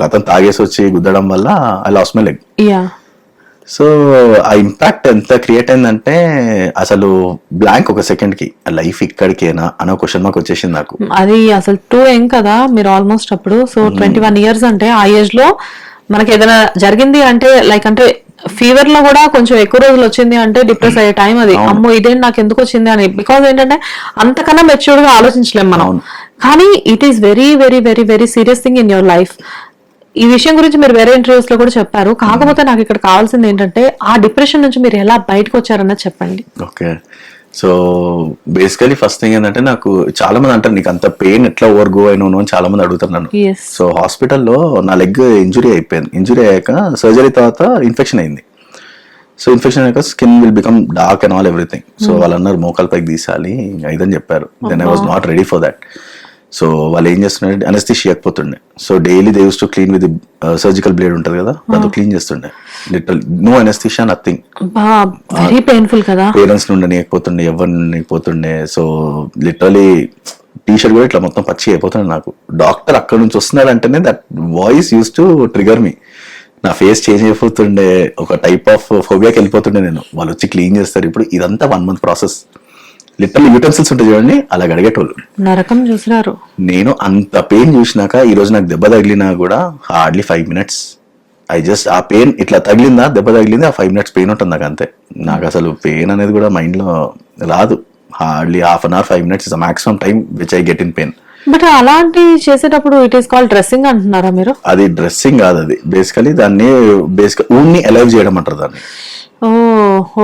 ఒక అతను తాగేసి వచ్చి గుద్దడం వల్ల I lost my leg. Yeah. So ఆ ఇంపాక్ట్ ఎంత క్రియేట్ అయిందంటే అసలు బ్లాంక్ ఒక సెకండ్కి లైఫ్ ఇక్కడికేనా అనే క్వశ్చన్ మార్క్ వచ్చేసింది నాకు. అది అసలు టూ ఏం కదా మీరు ఆల్మోస్ట్ అప్పుడు సో ట్వంటీ వన్ ఇయర్స్ అంటే ఆ ఏజ్లో మనకి ఏదైనా జరిగింది అంటే లైక్ అంటే ఫీవర్లో కూడా కొంచెం ఎక్కువ రోజులు వచ్చింది అంటే డిప్రెస్ అయ్యే టైం అది. అమ్మో ఇదేంటి నాకు ఎందుకు వచ్చింది అని. బికాజ్ ఏంటంటే అంతకన్నా మెచ్యూర్డ్గా ఆలోచించలేం మనం. కానీ it is very very very very serious thing in your life ఈ విషయం గురించి మీరు వేరే ఇంటర్వ్యూస్లో కూడా చెప్పారు. కాకపోతే నాకు ఇక్కడ కావాల్సింది ఏంటంటే ఆ డిప్రెషన్ నుంచి మీరు ఎలా బయటకు వచ్చారన్నది చెప్పండి. Okay. So basically first thing ఏంటంటే నాకు చాలా మంది అంటారు నీకు అంత పెయిన్ ఎట్లా ఓవర్ గో అయినాను అని చాలా మంది అడుగుతారు నన్ను. ఎస్ సో హాస్పిటల్లో నా లెగ్ ఇంజురీ అయిపోయింది. ఇంజురీ అయ్యాక సర్జరీ తర్వాత ఇన్ఫెక్షన్ అయింది. సో ఇన్ఫెక్షన్ అయ్యాక skin will become dark and all everything so వాళ్ళు అన్నారు మోకాల పైకి తీసాలి ఇంకా ఇదని చెప్పారు. Then I was not ready for that so వాళ్ళు ఏం చేస్తున్నారు anaesthesia ఇవ్వకపోతుండే so daily they used to clean with surgical blade ఉంటుంది కదా? దాంతో క్లీన్ చేస్తుండే. Little no anaesthesia nothing very painful కదా? పేరెంట్స్ నుండి ఉండనియకపోతుండే ఎవరిని ఉండనియకపోతుండే సో లిటరలీ టీ షర్ట్ కూడా ఇట్లా మొత్తం పచ్చి అయిపోతుండే నాకు. డాక్టర్ అక్కడ నుంచి వస్తున్నాడు అంటేనే that voice used to trigger me నా ఫేస్ చేంజ్ అయిపోతుండే. ఒక టైప్ ఆఫ్ ఫోబియాకి వెళ్ళిపోతుండే నేను. వాళ్ళు వచ్చి క్లీన్ చేస్తారు. ఇప్పుడు ఇదంతా one month process literal utensils ఉంటాయి చూడండి అలా అడిగేటోళ్ళు. నరకం చూసినారు. నేను అంత పెయిన్ చూసినాక ఈ రోజు నాకు దెబ్బ తగిలినా కూడా hardly five minutes I just uh pain ఇట్లా తగిలిందా దెబ్బ తగిలింది ఆ ఫైవ్ మినిట్స్ పెయిన్ ఉంటుంది నాకు అంతే. నాకు అసలు పెయిన్ అనేది కూడా mind లో రాదు. Hardly half an hour five minutes is maximum time which I get in pain but అలాంటి చేసేటప్పుడు ఇట్ ఈస్ కాల్ డ్రెస్సింగ్ అంటున్నారా మీరు? అది డ్రెస్సింగ్ కాదు అది. బేసికలీ దాన్ని బేసిక్ ఊన్ని అలైవ్ చేయడం అంటారు దాన్ని.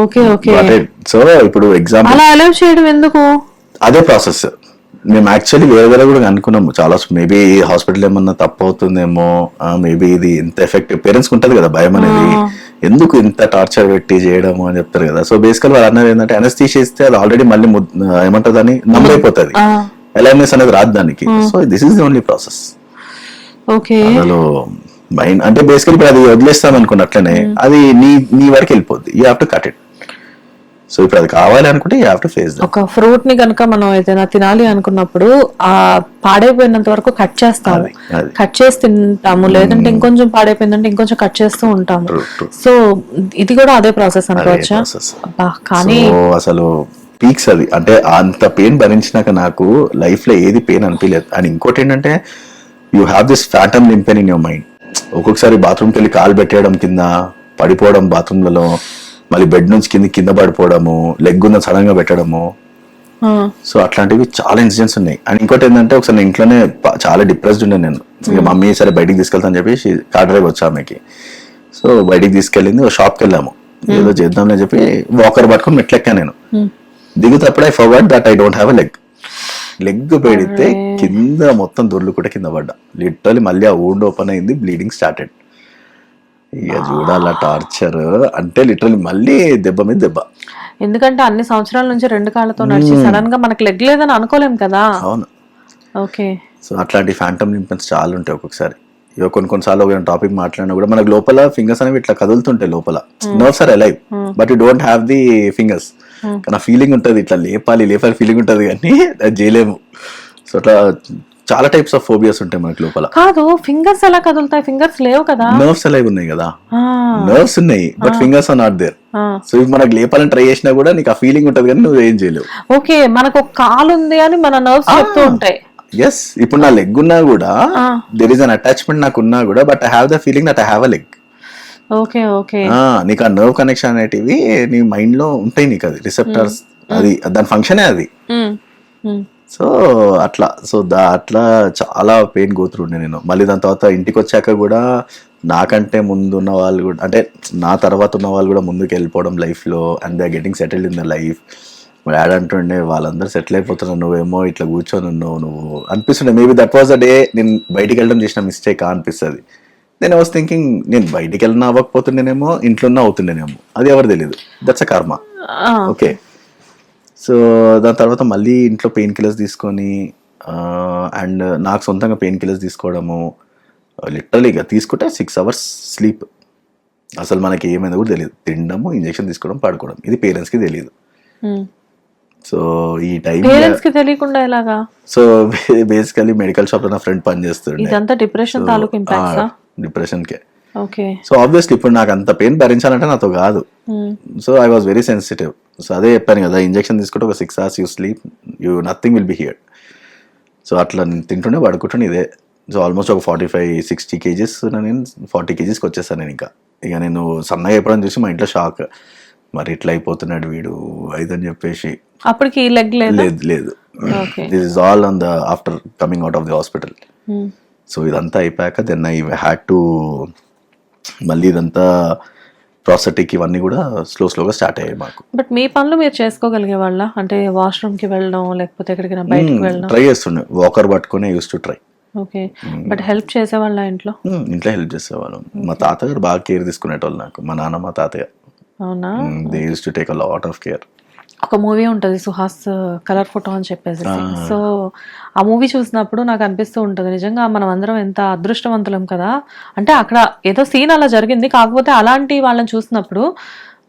Okay okay. సో ఇప్పుడు ఎగ్జాంపుల్ అలా అలౌ చేయడం ఎందుకు? అదే ప్రాసెస్ మేము యాక్చువల్లీ వేరే వేరే కూడా అనుకున్నాము. చాలా మేబీ హాస్పిటల్ ఏమన్నా తప్పు అవుతుందేమో మేబీ ఇది ఇంత ఎఫెక్టివ్ పేరెంట్స్ ఉంటుంది కదా భయం అనేది. ఎందుకు ఇంత టార్చర్ పెట్టి చేయడము అని చెప్తారు కదా. సో బేసికల్ వాళ్ళు అన్నది ఏంటంటే అనస్థీషియా ఇస్తే అది ఆల్రెడీ మళ్ళీ ఏమంటారు దాన్ని నమ్మలైపోతుంది అలైనెస్ అనేది రాదు దానికి. So this is the only process okay. Mind అంటే బేసికల్ ఇప్పుడు అది వదిలేస్తాం అనుకున్నట్లనే అది నీ నీ వరకు వెళ్ళిపోద్ది. You have to cut it so ఇప్పుడు అది కావాలి అనుకుంటే యూ హ్యావ్ టు ఫేస్ ఒక ఫ్రూట్ని కనుక మనం ఏదైనా తినాలి అనుకున్నప్పుడు ఆ పాడైపోయినంత వరకు కట్ చేస్తాము. కట్ చేసి తింటాము. లేదంటే ఇంకొంచెం పాడైపోయిందంటే ఇంకొంచెం కట్ చేస్తూ ఉంటాము. సో ఇది కూడా అదే ప్రాసెస్ అనుకోవచ్చా? కానీ అసలు పీక్స్ అది. అంటే అంత పెయిన్ భరించినాక నాకు లైఫ్లో ఏది పెయిన్ అనిపించలేదు. అండ్ ఇంకోటి ఏంటంటే you have this phantom limb in your mind ఒక్కొక్కసారి బాత్రూమ్కి వెళ్ళి కాలు పెట్టేయడం కింద పడిపోవడం బాత్రూమ్లలో మళ్ళీ బెడ్ నుంచి కింద కింద పడిపోవడము లెగ్ ఉన్న సడన్గా పెట్టడము సో అట్లాంటివి చాలా ఇన్సిడెంట్స్ ఉన్నాయి. అండ్ ఇంకోటి ఏంటంటే ఒకసారి ఇంట్లోనే చాలా డిప్రెస్డ్ ఉండే నేను. ఇక మమ్మీ సరే బయటికి తీసుకెళ్తాను చెప్పి కార్ డ్రైవ్ వచ్చా ఆమెకి. సో బయటికి తీసుకెళ్ళింది ఒక షాప్కి వెళ్ళాము ఏదో చేద్దాంలే చెప్పి వాకర్ పట్టుకొని మెట్లెక్కా నేను. దిగుతప్పుడు I forward that I don't have a leg leg పెడితే కింద మొత్తం దొర్లు కూడా కింద పడ్డా. లిటరలీ మళ్ళీ ఆ ఊండ్ ఓపెన్ అయింది బ్లీడింగ్ స్టార్టెడ్ ఇక చూడాల టార్చర్ అంటే లిటరలీ మళ్ళీ దెబ్బ మీద దెబ్బ. ఎందుకంటే అన్ని సంవత్సరాల నుంచి రెండు కాళ్ళతో నడిచి సడన్గా మనకి లెగ్ లేదని అనుకోలేం కదా? అవును. ఓకే. సో అట్లాంటి ఫ్యాంటమ్ లింపెన్స్ చాలా ఉంటాయి ఒక్కొక్కసారి. ఇక కొన్ని కొన్నిసార్లు ఒక టాపిక్ మాట్లాడినా కూడా మనకు లోపల ఫింగర్స్ అనేవి ఇట్లా కదులుతుంటాయి లోపల. Nerves are alive but you don't have the fingers కానీ ఫీలింగ్ ఉంటుంది ఇట్లా లేపాలి లేపాలి ఫీలింగ్ ఉంటుంది కానీ అది చేయలేము. సో అట్లా చాలా టైప్స్ ఆఫ్ ఫోబియాస్ ఉంటాయి మనకి లోపల. కాదు ఫింగర్స్ ఎలా కదులుతాయి? ఫింగర్స్ లేవు కదా. నర్వ్స్ అలైవ్ ఉన్నాయి కదా. నర్వ్స్ ఉన్నాయి but fingers are not there. So ఇవి మనకు లేపాలని ట్రై చేసినా కూడా నీకు ఆ ఫీలింగ్ ఉంటుంది కానీ నువ్వు ఏం చేయలేవు. ఓకే మనకు ఒక కాలు ఉంది అని మన నర్వ్స్ చెప్తూ ఉంటాయి. ఎస్ ఇప్పుడు నా లెగ్ ఉన్నా కూడా దెర్ ఇస్ అన్ అటాచ్మెంట్ నాకు ఉన్నా కూడా but I have the feeling that I have a leg okay okay ఆ, నీకు ఆ నర్వ్ కనెక్షన్ అనేటివి నీ మైండ్లో ఉంటాయి నీకు అది రిసెప్టర్స్ అది దాని ఫంక్షనే అది. సో అట్లా సో దా అట్లా చాలా పెయిన్ గోత్రుండే నేను. మళ్ళీ దాని తర్వాత ఇంటికి వచ్చాక కూడా నాకంటే ముందు ఉన్న వాళ్ళు కూడా అంటే నా తర్వాత ఉన్న వాళ్ళు కూడా ముందుకు వెళ్ళిపోవడం life లో and they getting settled in the life మా డాడ్ అంటుండే వాళ్ళందరూ సెటిల్ అయిపోతున్నారు నువ్వేమో ఇట్లా కూర్చొని ఉన్నావు నువ్వు అనిపిస్తుండే. Maybe that was the day నేను బయటికి వెళ్ళడం చేసిన మిస్టేక్ అనిపిస్తుంది. నేను వాస్ థింకింగ్ నేను బయటికి వెళ్ళినా అవ్వకపోతుండేనేమో ఇంట్లో అవుతుండేనేమో. అది ఎవరు తెలియదు దట్స్ అ కర్మ ఓకే సో దాని తర్వాత మళ్ళీ ఇంట్లో పెయిన్ కిల్లర్స్ తీసుకొని అండ్ నాకు సొంతంగా పెయిన్ కిల్లర్స్ తీసుకోవడము లిటరలీ ఇక తీసుకుంటే సిక్స్ అవర్స్ స్లీప్ అసలు మనకి ఏమైందో కూడా తెలియదు తినడము ఇంజెక్షన్ తీసుకోవడం పడుకోవడం. ఇది పేరెంట్స్కి తెలియదు ఉమ్. సో ఈ టైం పేరెంట్స్కి తెలియకుండా ఎలాగా? సో బేసికలీ మెడికల్ షాప్లో నా ఫ్రెండ్ పని చేస్తుండే ఇదంతా డిప్రెషన్ తాలూకు ఇంపాక్ట్స్ డిప్రెషన్కే ఓకే. సో ఆబ్వియస్లీ ఇప్పుడు నాకు అంత పెయిన్ భరించాలంటే నాతో కాదు. So I was very sensitive so అదే చెప్పాను కదా ఇంజెక్షన్ తీసుకుంటే ఒక six hours you sleep you nothing will be here so అట్లా నేను తింటుండే పడుకుంటుండే ఇదే. సో ఆల్మోస్ట్ ఒక ఫార్టీ ఫైవ్ సిక్స్టీ కేజీస్ నేను ఫార్టీ కేజీస్కి వచ్చేసాను నేను ఇంకా. ఇక నేను సన్నగా అయిపోవడం చూసి మా ఇంట్లో షాక్ మరి ఇట్లా అయిపోతున్నాడు వీడు అని చెప్పేసి. అప్పటికి లెగ్ లేదు? లేదు. This is all on the after coming out of the hospital so ఇదంతా అయిపోయాక దెన్ ఐ హ్యాడ్ టు మళ్ళీ ఇదంతా ప్రాసెటిక్ ఇవన్నీ కూడా స్లో స్లోగా స్టార్ట్ అయ్యాయి మాకు. బట్ మీ పనులు మీరు చేసుకోగలిగే వాళ్ళ అంటే వాష్రూమ్కి వెళ్ళడం లేకపోతే ఎక్కడికైనా బయటకు వెళ్ళడం? ట్రై చేస్తుండే. వాకర్ పట్టుకునే used to try okay. But help చేసేవాళ్ళ ఇంట్లో? ఇంట్లో హెల్ప్ చేసేవాళ్ళం. మా తాతగారు బాగా కేర్ తీసుకునేటోళ్ళు నాకు. మా నాన్న మా తాతయ్య. అవునా? They used to take a lot of care ఒక మూవీ ఉంటుంది సుహాస్ కలర్ ఫోటో అని చెప్పేసి. సో ఆ మూవీ చూసినప్పుడు నాకు అనిపిస్తూ ఉంటుంది నిజంగా మనం అందరం ఎంత అదృష్టవంతులం కదా. అంటే అక్కడ ఏదో సీన్ అలా జరిగింది కాకపోతే అలాంటి వాళ్ళని చూసినప్పుడు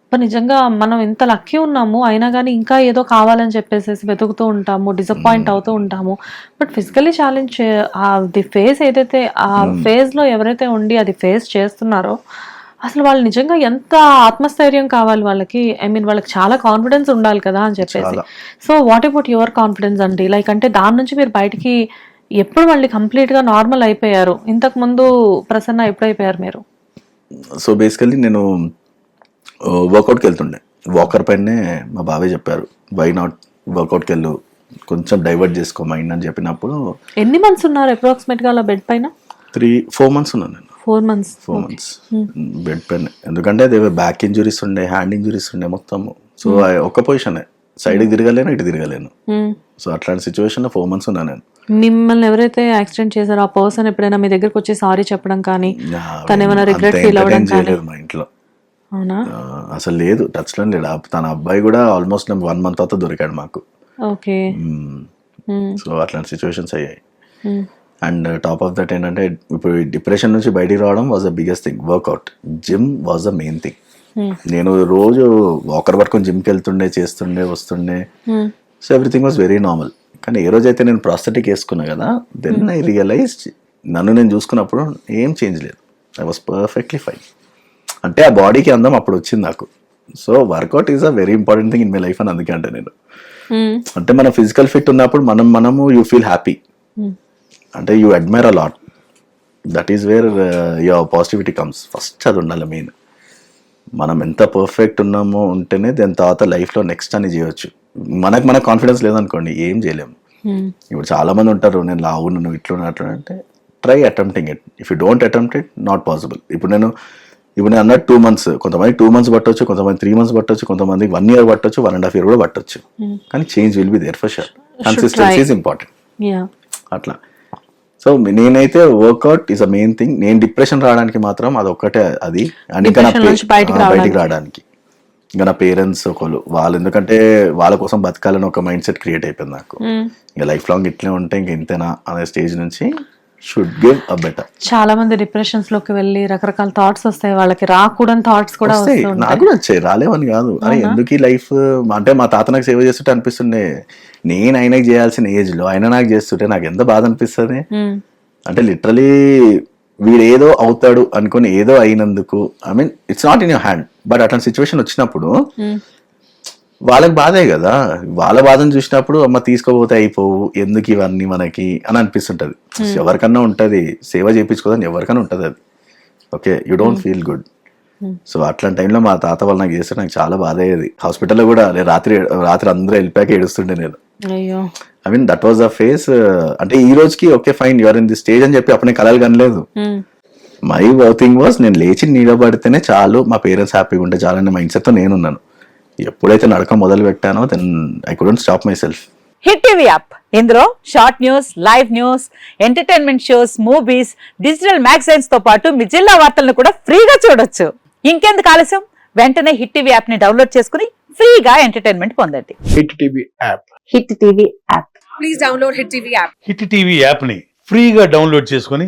"అబ్బా, నిజంగా మనం ఇంత లక్కీ ఉన్నాము అయినా కానీ ఇంకా ఏదో కావాలని చెప్పేసి వెతుకుతూ ఉంటాము డిసప్పాయింట్ అవుతూ ఉంటాము. But physically challenge the phase ఏదైతే ఆ phase లో ఎవరైతే ఉండి అది ఫేస్ చేస్తున్నారో అసలు వాళ్ళు నిజంగా ఎంత ఆత్మస్థైర్యం కావాలి వాళ్ళకి? ఐ మీన్ వాళ్ళకి చాలా కాన్ఫిడెన్స్ ఉండాలి కదా అని చెప్పేసి. So what about your confidence అండి? లైక్ అంటే దాని నుంచి మీరు బయటికి ఎప్పుడు మళ్ళీ కంప్లీట్గా నార్మల్ అయిపోయారు? ఇంతకు ముందు ప్రసన్న ఎప్పుడు అయిపోయారు మీరు? సో బేసికల్లీ నేను వర్కౌట్కి వెళ్తుండే. వాకర్ పైనే మా బాబాయ్ చెప్పారు వై నాట్ వర్కౌట్కి వెళ్ళు? కొంచెం డైవర్ట్ చేసుకో మైండ్ అని చెప్పినప్పుడు ఎన్ని మంత్స్ ఉన్నారు అప్రాక్సిమేట్గా అలా బెడ్ పైన? త్రీ ఫోర్ మంత్స్ ఉన్నాను నేను. Four months four months bed పైన ఎందుకంటే అదే బ్యాక్ ఇంజురీస్ ఉండే హ్యాండ్ ఇంజురీస్ ఉండే మొత్తం. సో ఒక్క పొజిషన్ సైడ్కి తిరగలేను ఇటు తిరగలేను. సో అట్లాంటి సిచ్యువేషన్లో ఫోర్ మంత్స్ ఉన్నాను నేను. మిమ్మల్ని ఎవరైతే యాక్సిడెంట్ చేశారో ఆ పర్సన్ ఎప్పుడైనా మీ దగ్గరకు వచ్చి సారీ చెప్పడం కానీ తను ఏమైనా రిగ్రెట్ ఫీల్ అవ్వడం చేయలేదు మా ఇంట్లో. అవునా? అసలు లేదు టచ్లో లేడు. ఆ- తన అబ్బాయి కూడా ఆల్మోస్ట్ వన్ మంత్ తర్వాత దొరికాడు మాకు. ఓకే సో అట్లాంటి సిచ్యువేషన్స్ అయ్యాయి. అండ్ టాప్ ఆఫ్ దట్ ఏంటంటే ఇప్పుడు డిప్రెషన్ నుంచి బయటికి రావడం was the biggest thing workout gym was the main thing నేను రోజు వాకర్ పట్టుకొని జిమ్కి వెళ్తుండే చేస్తుండే వస్తుండే. So everything was very normal కానీ ఏ రోజైతే నేను ప్రాస్థెటిక్ వేసుకున్నా కదా దెన్ ఐ రియలైజ్ నన్ను నేను చూసుకున్నప్పుడు ఏం చేంజ్ లేదు. ఐ వాస్ పర్ఫెక్ట్లీ ఫైన్ అంటే ఆ బాడీకి అందం అప్పుడు వచ్చింది నాకు. So workout is a very important thing in my life అని అందుకే అంటే నేను. అంటే మన ఫిజికల్ ఫిట్ ఉన్నప్పుడు మనం మనము యూ ఫీల్ హ్యాపీ అంటే you admire a lot that is where your positivity comes first అది ఉండాలి మెయిన్ మనం ఎంత పర్ఫెక్ట్ ఉన్నామో ఉంటేనే దాని తర్వాత లైఫ్లో నెక్స్ట్ అని చేయొచ్చు. మనకు మనకు కాన్ఫిడెన్స్ లేదనుకోండి ఏం చేయలేము ఇప్పుడు చాలా మంది ఉంటారు నేను లావు నువ్వు ఇట్లా అట్లా అంటే try attempting it if you don't attempt it not possible ఇప్పుడు నేను ఇప్పుడు నేను అన్నట్టు టూ మంత్స్ కొంతమంది టూ మంత్స్ పట్టొచ్చు కొంతమంది త్రీ మంత్స్ పట్టొచ్చు కొంతమందికి వన్ ఇయర్ పట్టొచ్చు వన్ అండ్ హాఫ్ ఇయర్ కూడా పట్టొచ్చు. కానీ change will be there for sure consistency important అట్లా. సో నేనైతే workout is a main thing నేను డిప్రెషన్ రావడానికి మాత్రం అది ఒక్కటే అది. అండ్ ఇంకా నా బయటికి రావడానికి. రావడానికి. ఇంకా నా పేరెంట్స్ ఒకళ్ళు వాళ్ళు ఎందుకంటే వాళ్ళ కోసం బతకాలని ఒక మైండ్ సెట్ క్రియేట్ అయిపోయింది నాకు. ఇంకా లైఫ్ లాంగ్ ఇట్లే ఉంటే ఇంక ఇంతేనా అనే స్టేజ్ నుంచి షుడ్ గివ్ అ బెటర్ చాలా మంది డిప్రెషన్స్లోకి వెళ్ళి రకరకాల థాట్స్ వస్తాయి. వాళ్ళకి రాకూడని థాట్స్ కూడా వస్తాయి. వస్తూ నాకు కూడా వచ్చాయి. రాలేవని కాదు. అరే ఎందుకు ఈ లైఫ్ అంటే మా తాత నాకు సేవ చేస్తుంటే అనిపిస్తుండే నేను ఆయనకి చేయాల్సిన ఏజ్లో ఆయన నాకు చేస్తుంటే నాకు ఎంత బాధ అనిపిస్తుంది. అంటే లిటరలీ వీడు ఏదో అవుతాడు అనుకుని ఏదో అయినందుకు I mean it's not in your hand but అట్లాంటి సిచ్యువేషన్ వచ్చినప్పుడు. వాళ్ళకి బాధే కదా. వాళ్ళ బాధను చూసినప్పుడు అమ్మ తీసుకోపోతే అయిపోవు. ఎందుకు ఇవన్నీ మనకి? అని అనిపిస్తుంటది. ఎవరికన్నా ఉంటది. సేవ చేయించుకోదని ఎవరికన్నా ఉంటది అది. Okay you don't feel good. So అట్లాంటి టైంలో మా తాత వాళ్ళు నాకు చేస్తే నాకు చాలా బాధ అయ్యేది. హాస్పిటల్లో కూడా నేను రాత్రి రాత్రి అందరూ వెళ్ళిపోయాక ఏడుస్తుండే నేను. I mean that was the phase అంటే ఈ రోజుకి okay fine your in the stage అని చెప్పి అప్పుడే కలలు కనలేదు. మై వర్కింగ్ వాజ్ నేను లేచి నిలబడితేనే చాలు. మా పేరెంట్స్ హ్యాపీగా ఉంటే చాలు అనే మైండ్ సెట్తో నేను ఉన్నాను ఎప్పుడైతే నడక మొదలు పెట్టానో then I couldn't stop myself Hit TV app. ఇందులో short news live news entertainment shows movies digital మ్యాగజైన్స్తో పాటు మీ జిల్లా వార్తలను కూడా ఫ్రీగా చూడొచ్చు. ఇంకెందుకు ఆలస్యం? వెంటనే హిట్ టీవీ యాప్ని డౌన్లోడ్ చేసుకుని ఫ్రీగా ఎంటర్టైన్మెంట్ పొందండి. Hit TV app. Hit TV app. Hit TV యాప్ని ఫ్రీగా డౌన్లోడ్ చేసుకొని